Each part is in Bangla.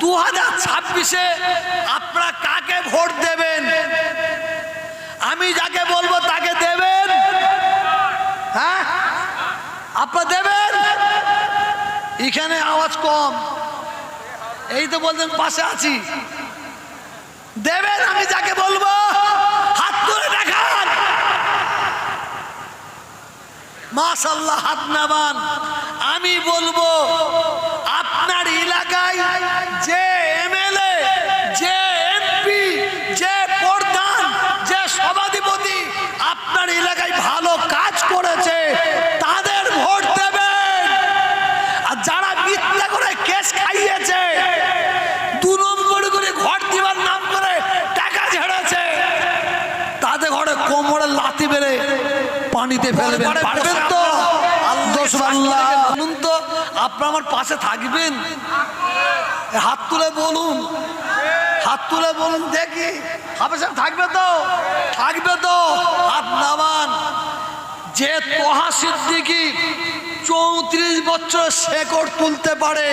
দু হাজার ছাব্বিশে আপনারা কাকে ভোট দেবেন? আমি যাকে বলব তাকে দেবেন। হ্যাঁ? আপনারা দেবেন? এখানে আওয়াজ কম। এই তো বলছেন, পাশে আছি। দেবেন আমি যাকে বলব? হাত তুলে দেখান। মাশাল্লাহ হাত নামান। আমি বলব, আপনার এলাকায় যে এমএলএ যে এমপি যে প্রধান যে সভাধিপতি আপনার এলাকায় ভালো কাজ করেছে তাদের ভোট দেবেন আর যারা মিথ্যা করে কেস খাইয়েছে দু নম্বর করে ঘর দিবার নাম করে টাকা ঝেড়েছে তাদের ঘরে কোমরে লাথি বেড়ে পানিতে ফেলবেন পারবেন তো? বলুন তো আপনার আমার পাশে থাকবেন? হাত তুলে বলুন। হাত তুলে বলুন দেখি। হাফেজ থাকবে তো? থাকবে তো? হাত নামান। যে তোহা সিদ্দিকি চৌত্রিশ বছর শেকড় তুলতে পারে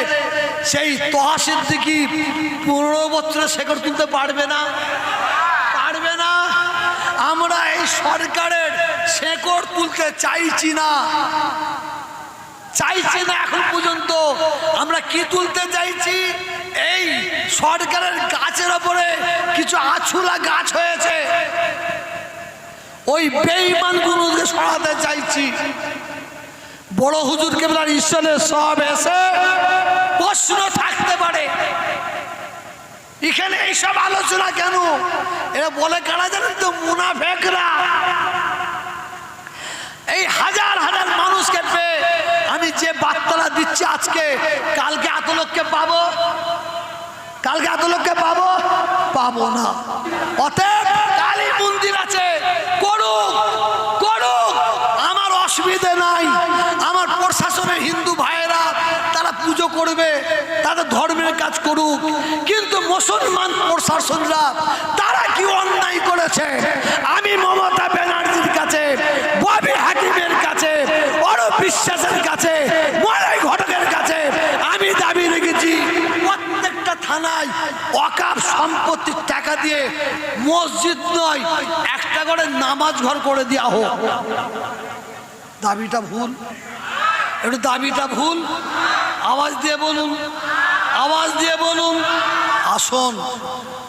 সেই তোহা সিদ্দিকি পনেরো বছরের শেকড় তুলতে পারবে না? আমরা এই সরকারের শেকড় তুলতে চাইছি না। চাইছি না এখন পর্যন্ত। আমরা কি তুলতে চাইছি? এই সরকারের গাছের ওপরে কিছু আছুলা গাছ হয়েছে। ওই বেইমান গুলোকে সরাতে চাইছি। বড় হুজুর কেবলার ঈশ্বরের সব এসে প্রশ্ন থাকতে পারে। এখানে এইসব আলোচনা কেন? এরা বলে কারা জানেন তো? মুনাফেকরা। এই হাজার হাজার মানুষকে পেয়ে আমি যে বার্তাটা দিচ্ছি আজকে, কালকে এত লোককে পাবো? কালকে এত লোককে পাবো? পাবো না। অতএব কালী মন্দির আছে। করুক করুক। আমার অসুবিধে নাই। আমার প্রশাসনের হিন্দু ভাইয়েরা, তারা পুজো করবে তাদের ধর্মের কাজ করুক। কিন্তু মুসলমান প্রশাসনরা, তারা কি অন্যায় করেছে? আমি মমতা ব্যানার্জির কাছে, ববি হাকিমের কাছে অরব বিশ্বাসের কাছে মলাই ঘটকের কাছে আমি দাবি রেখেছি, প্রত্যেকটা থানায় অকাপ সম্পত্তির টাকা দিয়ে মসজিদ নয়, একটা করে নামাজ ঘর করে দেওয়া হোক। দাবিটা ভুল? একটু দাবিটা ভুল? আওয়াজ দিয়ে বলুন। আওয়াজ দিয়ে বলুন। আসুন।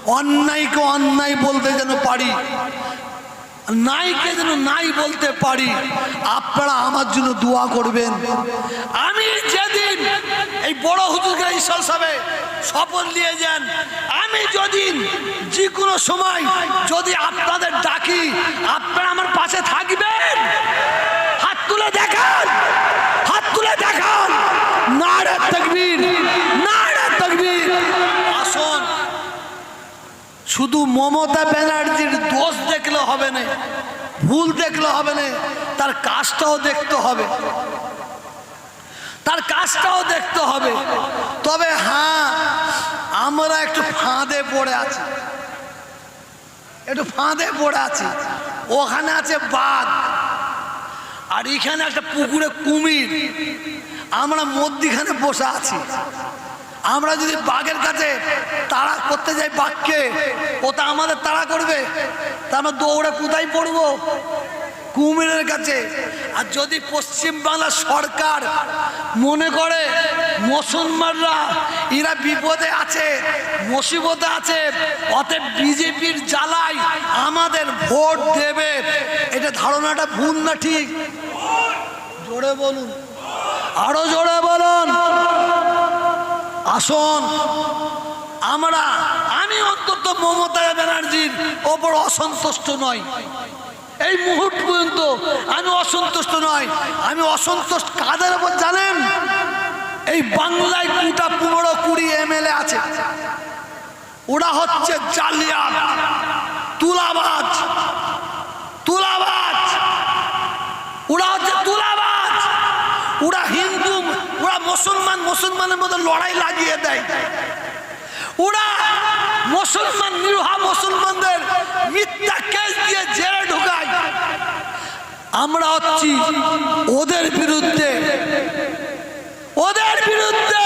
অন্যায়কে অন্যায় বলতে যেন পারি। নাইকে যেন নাই বলতে পারি। আপনারা আমার জন্য দোয়া করবেন। আমি যেদিন এই বড় হুজুরকে ঈশ্বর সাহেবে শপথ নিয়ে যান, আমি যদি যে কোনো সময় যদি আপনাদের ডাকি, আপনারা আমার পাশে থাকবেন। হাত তুলে দেখান। হাত তুলে দেখান। নারে তকবীর নারে তকবীর আসুন শুধু মমতা ব্যানার্জির দোষ দেখলে হবে না, ভুল দেখলে হবে না, তার কাজটাও দেখতে হবে। তার কাজটাও দেখতে হবে। তবে হ্যাঁ আমরা একটু ফাঁদে পড়ে আছি। একটু ফাঁদে পড়ে আছি। ওখানে আছে বাঘ, আর এখানে একটা পুকুরে কুমির। আমরা মধ্যিখানে বসে আছি। আমরা যদি বাঘের কাছে তাড়া করতে যাই বাঘকে, ও তা আমাদের তাড়া করবে। তা আমরা দৌড়ে কোথায় পড়ব? কুমিরের কাছে। আর যদি পশ্চিমবাংলার সরকার মনে করে মুসলমানরা, এরা বিপদে আছে, মুসিবতে আছে, অতএব বিজেপির জ্বালায় আমাদের ভোট দেবে। এটা ধারণাটা ভুল না ঠিক? জোরে বলুন। আরও জোরে বলুন। আসুন। আমরা, আমি অন্তত মমতা ব্যানার্জির ওপর অসন্তুষ্ট নই। এই মুহূর্ত পর্যন্ত আমি অসন্তুষ্ট নয় আমি অসন্তুষ্ট কাদের ওপর জানেন? এই বাংলায় কুটা পনেরো কুড়ি এমএলএ আছে। ওরা হচ্ছে জালিয়াত, তুলাবাজ তুলাবাজ। ওরা হচ্ছে মুসলমান মুসলমানের মধ্যে লড়াই লাগিয়ে দেয়। ওরা মুসলমান, নিরহা মুসলমানদের মিথ্যা কেস দিয়ে জেলে ঢুকায়। আমরা হচ্ছি ওদের বিরুদ্ধে। ওদের বিরুদ্ধে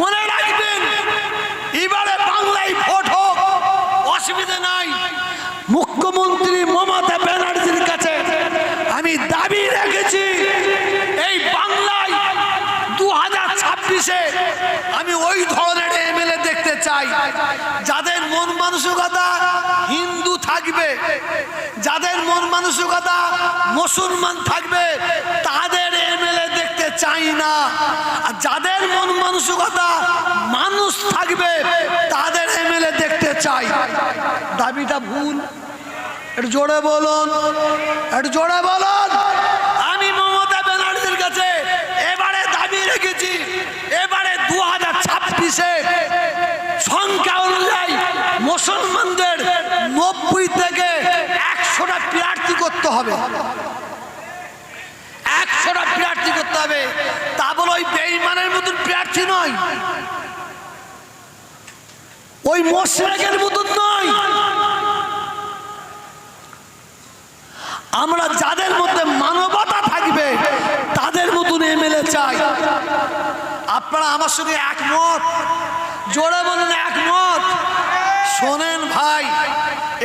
মনে রাখবেন, এবারে বাংলায় ভোট হোক, অসুবিধে নাই। মুখ্যমন্ত্রী মমতা চাই যাদের মন মানসিকতা হিন্দু থাকবে, যাদের মন মানসিকতা মুসলমান থাকবে, তাদের এমএলএ দেখতে চাই না। আর যাদের মন মানসিকতা মানুষ থাকবে, তাদের এমএলএ দেখতে চাই। দাবিটা ভুল। একটু জোরে বলুন। একটু জোরে বলুন। আমি মমতা ব্যানার্জির কাছে এবারে দাবি রেখেছি। এবারে দু হাজার ছাব্বিশে সংখ্যা অনুযায়ী মুসলমানদের নব্বই থেকে একশোটা প্রার্থী করতে হবে। একশোটা প্রার্থী করতে হবে। তা বলে ওই বেইমানের মতন প্রার্থী নয়। ওই মোশরেকের মতন নয়। আমরা যাদের মধ্যে মানবতা থাকবে, তাদের মতন এমএলএ চাই। আপনারা আমার সঙ্গে একমত? জোরে বলুন একমত। শোনেন ভাই,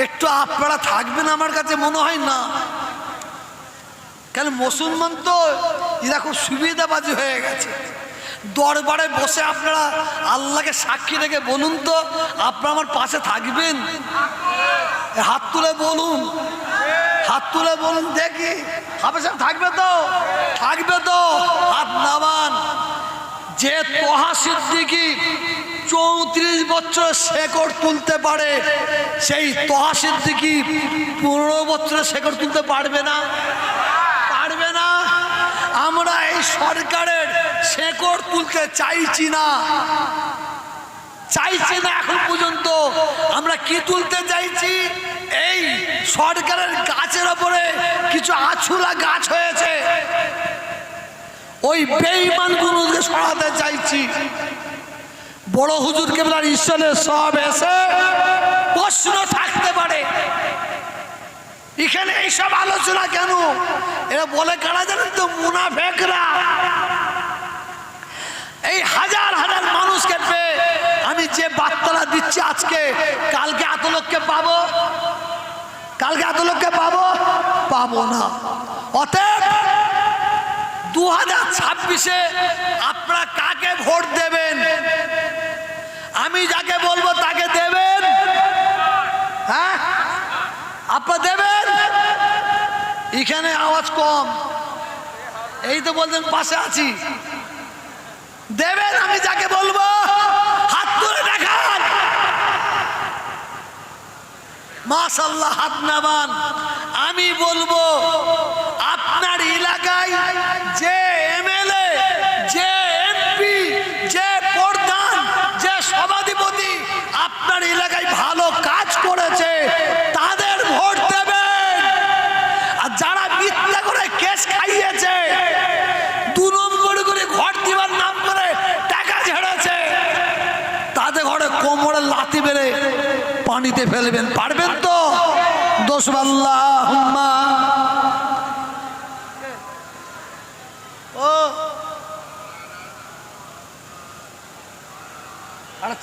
একটু আপনারা থাকবেন আমার কাছে মনে হয় না। কেন মুসলমান তো এরা খুব সুবিধাবাজি হয়ে গেছে। দরবারে বসে আপনারা আল্লাহকে সাক্ষী রেখে বলুন তো, আপনারা আমার পাশে থাকবেন? হাত তুলে বলুন, হাত তুলে বলুন দেখি। হাফেজ থাকবে তো? থাকবে তো? হাত নামান। যে তোহা সিদ্দিকি চৌত্রিশ বছর শেকড় তুলতে পারে। সেই তোহা সিদ্দিকি পনেরো বছরের শেকড় তুলতে পারবে না। পারবে না। আমরা এই সরকারের শেকড় তুলতে চাইছি না। চাইছি না এখন পর্যন্ত। আমরা কি তুলতে চাইছি? এই সরকারের গাছের ওপরে কিছু আছুলা গাছ হয়েছে। ওই বেইমান গুলোকে সরাতে চাইছি। বড় হুজুর কেবলার ঈশ্বরের সব এসে প্রশ্ন থাকতে পারে। এখানে এইসব আলোচনা কেন? এরা বলে কারা জানেন তো? মুনাফেকরা। এই হাজার হাজার মানুষকে পেয়ে আমি যে বার্তাটা দিচ্ছি আজকে, কালকে এত লোককে পাবো? কালকে এত লোককে পাবো? পাবো না। অতএব দু হাজার ছাব্বিশে আপনারা কাকে ভোট দেবেন? আমি যাকে বলব তাকে দেবেন? হ্যাঁ? আপনারা দেবেন? এখানে আওয়াজ কম। এই তো বলছেন, পাশে আছি। দেবেন আমি যাকে বলব? হাত তুলে দেখান। মাশাল্লাহ হাত নামান। আমি বলব আপনার এলাকায় যে এমএলএ যে এমপি যে প্রধান যে সভাধিপতি আপনার এলাকায় ভালো কাজ করেছে তাদের ভোট দেবেন আর যারা মিথ্যা করে কেস খাইয়েছে দু নম্বর করে ঘর দিবার নাম করে টাকা ঝেড়েছে তাদের ঘরে কোমরে লাতি বেড়ে পানিতে ফেলবেন, পারবেন তো? দোষ আল্লাহ ও। আরে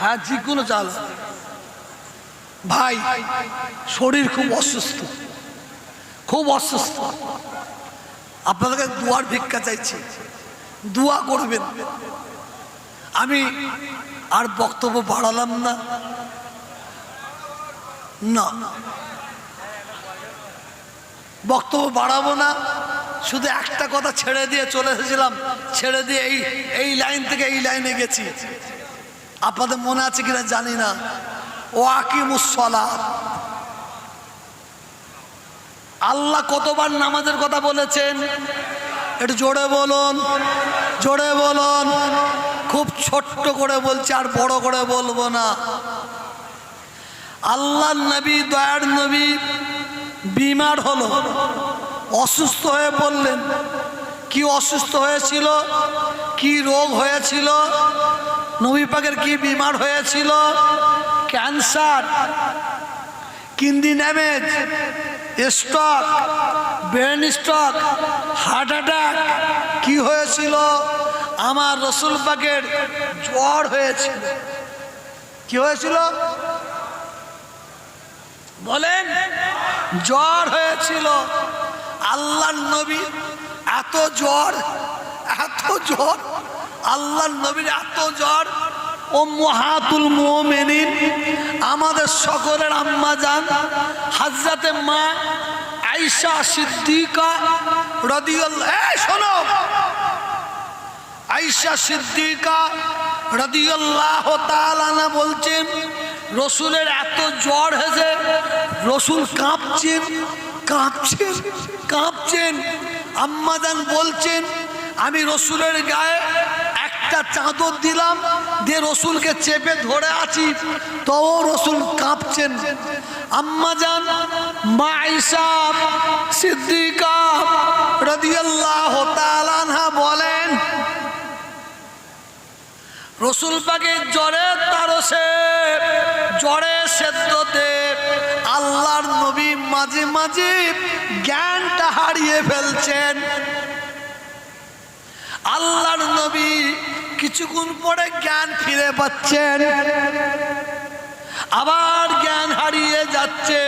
হ্যাঁ চাল ভাই, শরীর খুব খুব অসুস্থ। আপনাদেরকে দুয়ার ভিক্ষা চাইছি। দুয়া করবেন। আমি আর বক্তব্য বাড়ালাম না। না। বক্তব্য বাড়াবো না, শুধু একটা কথা ছেড়ে দিয়ে চলে এসেছিলাম, ছেড়ে দিয়ে এই এই লাইন থেকে এই লাইনে গেছি। আপনাদের মনে আছে কিনা জানি না। ও আকিমুসলা আল্লাহ কতবার নামাজের কথা বলেছেন? একটু জোরে বলুন জোরে বলুন। খুব ছোট্ট করে বলছি, আর বড় করে বলব না। আল্লাহ নবী, দয়ার নবী বিমার হলো, অসুস্থ হয়ে বললেন কি অসুস্থ হয়েছিল, কি রোগ হয়েছিল, নবী পাকের কি বিমার হয়েছিল, cancer কিন্দি damage stroke, brain stroke, heart attack, কি হয়েছিল? আমার রসুল পাকের জ্বর হয়েছিল কি হয়েছিল? বলেন, জ্বর হয়েছিল। আল্লাহর নবী এত জ্বর এত জ্বর আল্লাহ নবীর এত জ্বর ও মহাতুল মোমেনিন, আমাদের সকলের আম্মা যান হাজরাতে মা আইসা সিদ্দিকা রদিউল্লাহ এই শোনো। আইসা সিদ্দিকা রদিউল্লাহ তাআলা বলছেন, রসুলের এত জ্বর হয়েছে, রসুল কাঁপছেন কাঁপছেন কাঁপছেন। আম্মাজান বলছেন, আমি রসুলের গায়ে একটা চাদর দিলাম, দিয়ে রসুলকে চেপে ধরে আছি। তো রসুল কাঁপছেন। আম্মাজান মা আইসা সিদ্দিকা রদিয়াল্লাহ তাআলা বলেন, রসুল পাকের জ্বরে তারসে, জ্বরে সেদ্ধতে আল্লাহর নবী মাঝে মাঝে জ্ঞানটা হারিয়ে ফেলছেন। আল্লাহর নবী কিছুক্ষণ পরে জ্ঞান ফিরে পাচ্ছেন। আবার জ্ঞান হারিয়ে যাচ্ছে,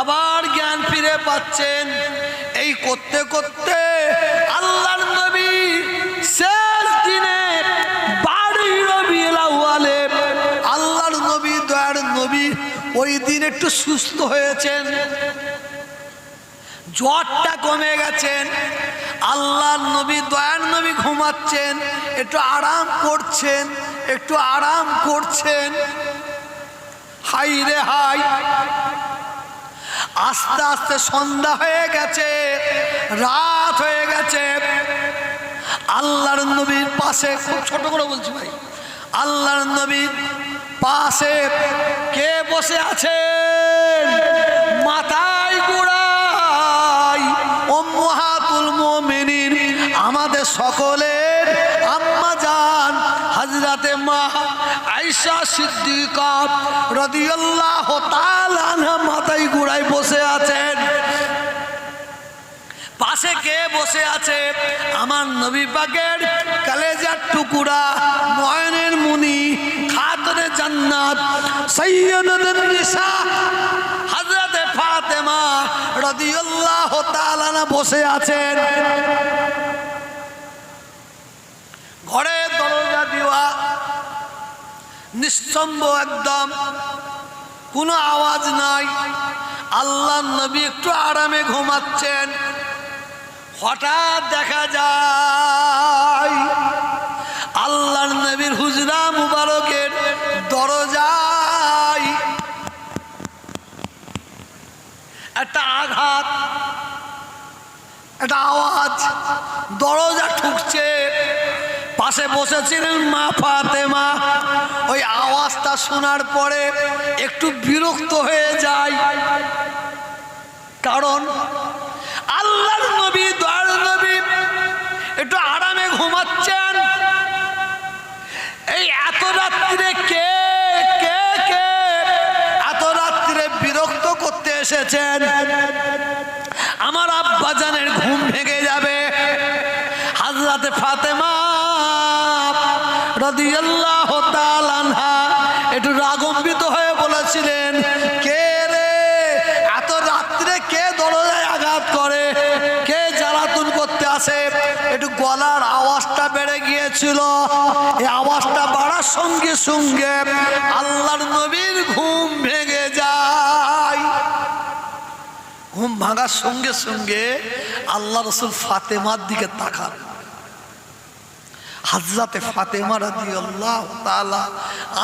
আবার জ্ঞান ফিরে পাচ্ছেন। এই করতে করতে আল্লাহর নবী শেষ দিনে বাড়ি আল্লাহর নবী, দয়ার নবী ওই দিন একটু সুস্থ হয়েছেন। জ্বরটা কমে গেছেন আল্লাহর নবী দয়ার নবী ঘুমাচ্ছেন, একটু আরাম করছেন, একটু আরাম করছেন। হাই রে হাই আস্তে আস্তে সন্ধ্যা হয়ে গেছে, রাত হয়ে গেছে। আল্লাহর নবীর পাশে, খুব ছোট করে বলছি ভাই, আল্লাহর নবীর পাশে কে বসে আছেন? মাথায় সকলের আম্মা জান হাজরাতে মা আইসা সিদ্দিকা মাথায় গুড়াই বসে আছেন। পাশে কে বসে আছে? আমার নবী পাকের কালেজার টুকুরা নয়নের মুনি খাতনে জান্নাত সৈয়দুন নিসা হযরতে ফাতেমা রাদিয়াল্লাহু তালানা বসে আছেন। ঘরে দরজা দেওয়া, নিস্তম্ভ একদম, কোনো আওয়াজ নাই। আল্লাহ নবী একটু আরামে ঘুমাচ্ছেন। হঠাৎ দেখা যায়, আল্লাহর নবীর হুজরা মুবারকের দরজায় একটা আঘাত, একটা আওয়াজ, দরজা ঠুকছে। পাশে বসেছিলেন মা ফাতেমা। ওই আওয়াজটা শোনার পরে একটু বিরক্ত হয়ে যায় কারণ আল্লাহর নবী, দয়ার নবী একটু আরামে ঘুমাচ্ছেন। এই এত রাত্রিরে কে কে কে এত রাত্রিরে বিরক্ত করতে এসেছেন? আমার আব্বাজানের ঘুম ভেঙে যাবে। হাজরাতে ফাতেমা রাদিয়াল্লাহু তাআলা আনহা একটু রাগম্বিত হয়ে বলেছিলেন, কে রে? এত রাত্রে কে দরজায় আঘাত করে? কে জ্বালাতুন করতে আসে? একটু গলার আওয়াজটা বেড়ে গিয়েছিল। এই আওয়াজটা বাড়ার সঙ্গে সঙ্গে আল্লাহর নবীর ঘুম ভেঙে যায়। ঘুম ভাঙার সঙ্গে সঙ্গে আল্লাহ রসুল ফাতেমার দিকে তাকান। হাজরাতে ফাতেমা রাদি আল্লাহ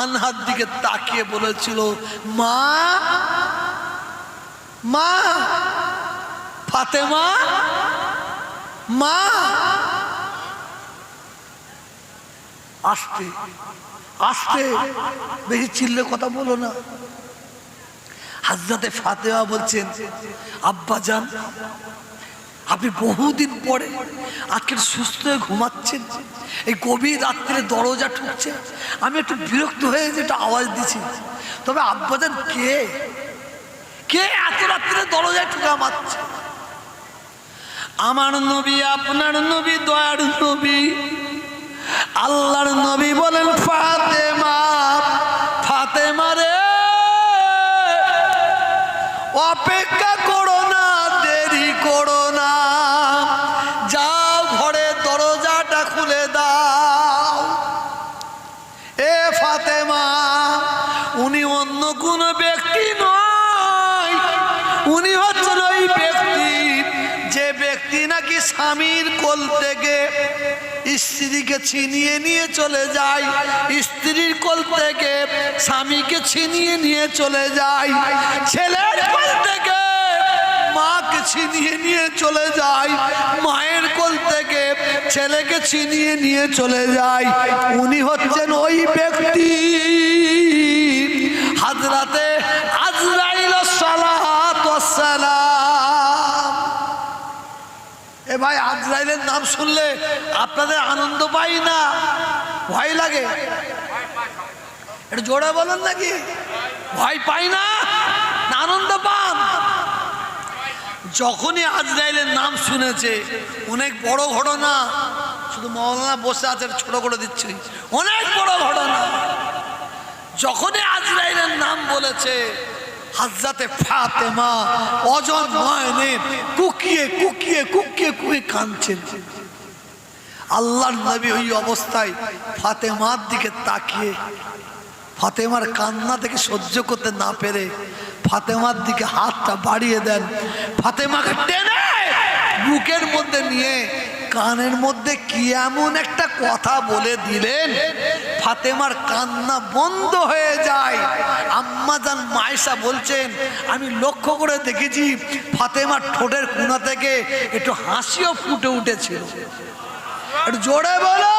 আনহার দিকে তাকিয়ে বলেছিল, মা মা, ফাতেমা, মা। আসতে আসতে বেশি চিল্লে কথা বলো না। হাজরাতে ফাতেমা বলছেন, আব্বা যান আপনি বহুদিন পরে আজকে সুস্থ হয়ে ঘুমাচ্ছেন। এই গভীর রাত্রে দরজা ঠুকছে। আমি একটু বিরক্ত হয়ে যেটা আওয়াজ দিছি। তবে আব্বাজান কে? কে এত রাত্রে দরজায় ঠুকা মারছে? আমার নবী, আপনার নবী, দয়ার নবী, আল্লাহর নবী বলেন ফাতেমা। স্বামীর কোল থেকে স্ত্রীকে ছিনিয়ে নিয়ে চলে যায়? স্ত্রীর কোল থেকে স্বামীকে ছিনিয়ে নিয়ে চলে যায়। ছেলের কোল থেকে মাকে ছিনিয়ে নিয়ে চলে যায়। মায়ের কোল থেকে ছেলেকে ছিনিয়ে নিয়ে চলে যায়। উনি হচ্ছেন ওই ব্যক্তি। হাজরাতে ভাই, আজরাইলের নাম শুনলে আপনাদের আনন্দ পাই না। ভয় লাগে। এটা জোরে বলেন নাকি? ভয় পাই না? আনন্দ পান? যখনই আজরাইলের নাম শুনেছে, অনেক বড় ঘটনা। শুধু মৌলানা বসে আছে, ছোট করে দিচ্ছি। অনেক বড় ঘটনা। যখনই আজরাইলের নাম বলেছে হাজরাতে ফাতেমা অজন নয়নে কুকিয়ে কুকিয়ে কুকিয়ে কুকিয়ে কাঁদছেন। আল্লাহর নবী ওই অবস্থায় ফাতেমার দিকে তাকিয়ে ফাতেমার কান্না থেকে সহ্য করতে না পেরে ফাতেমার দিকে হাতটা বাড়িয়ে দেন। ফাতেমাকে টেনে বুকের মধ্যে নিয়ে কানের মধ্যে কি এমন একটা কথা বলে দিলেন? ফাতেমার কান্না বন্ধ হয়ে যায়। আম্মাজান মায়েশা বলছেন, আমি লক্ষ্য করে দেখেছি, ফাতেমার ঠোঁটের কোনা থেকে একটু হাসিও ফুটে উঠেছিল। একটু জোরে বলো!